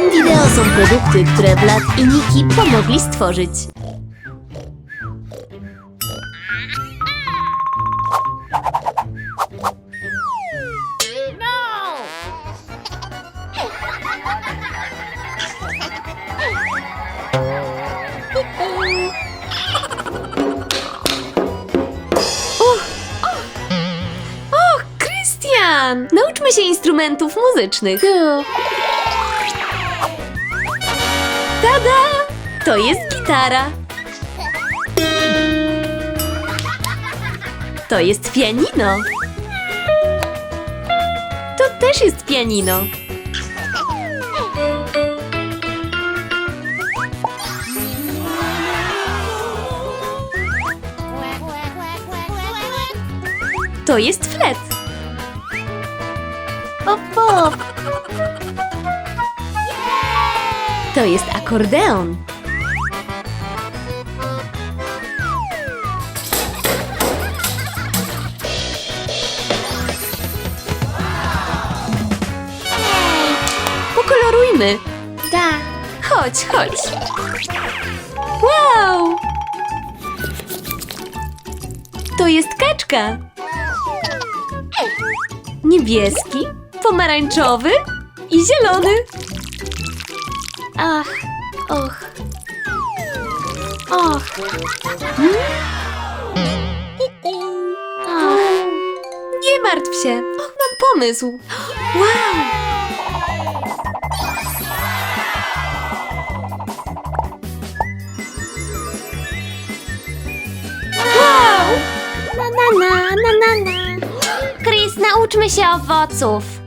tym wideo są produkty, które Vlad i Niki pomogli stworzyć. Nauczmy się instrumentów muzycznych. Tada! To jest gitara. To jest pianino. To też jest pianino. To jest flet. Opo. To jest akordeon. Pokolorujmy. Da. Chodź, chodź. Wow! To jest kaczka. Niebieski, pomarańczowy i zielony. Ach, och. Och. Ach. Nie martw się. Och, mam pomysł. Wow! Wow! Na, na, na, na, na, na. Chris, nauczmy się owoców.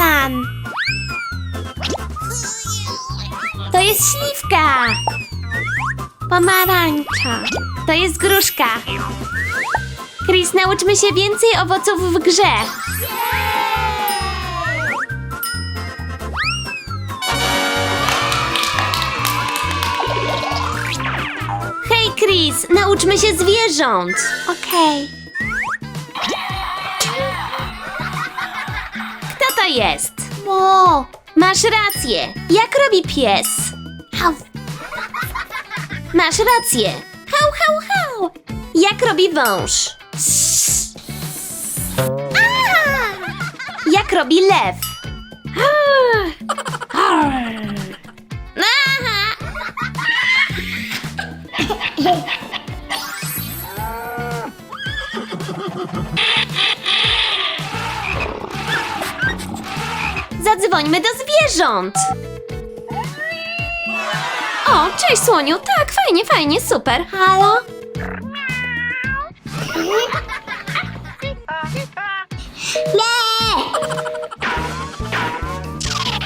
Banan. To jest śliwka. Pomarańcza. To jest gruszka. Chris, nauczmy się więcej owoców w grze. Hej, Chris, nauczmy się zwierząt. Okej. Kto jest? Mo. Masz rację. Jak robi pies? Hał. Masz rację. Hał, hał, hał. Jak robi wąż? A! Jak robi lew? Zadzwońmy do zwierząt. O, cześć słoniu. Tak, fajnie, fajnie, super. Halo?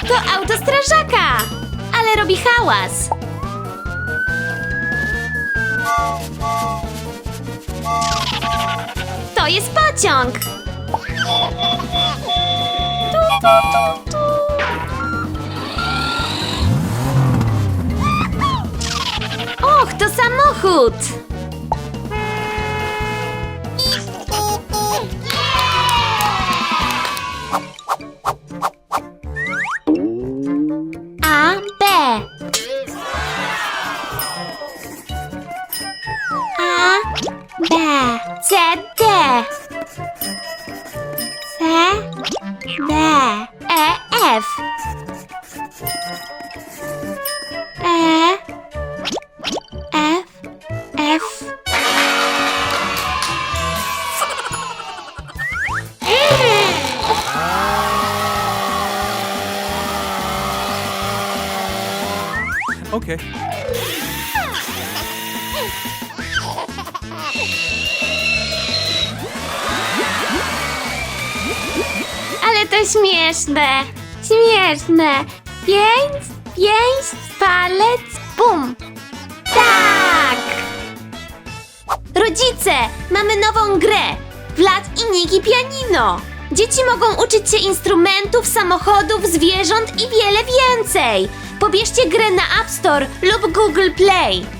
To auto strażaka, ale robi hałas. To jest pociąg. Tu, tu, tu, tu. To samochód! A, B. A, B. C, Okay. Ale to śmieszne. Śmieszne. Pięć, pięć, palec, bum. Tak! Rodzice, mamy nową grę. Vlad i Niki Pianino. Dzieci mogą uczyć się instrumentów, samochodów, zwierząt i wiele więcej. Pobierzcie grę na App Store lub Google Play.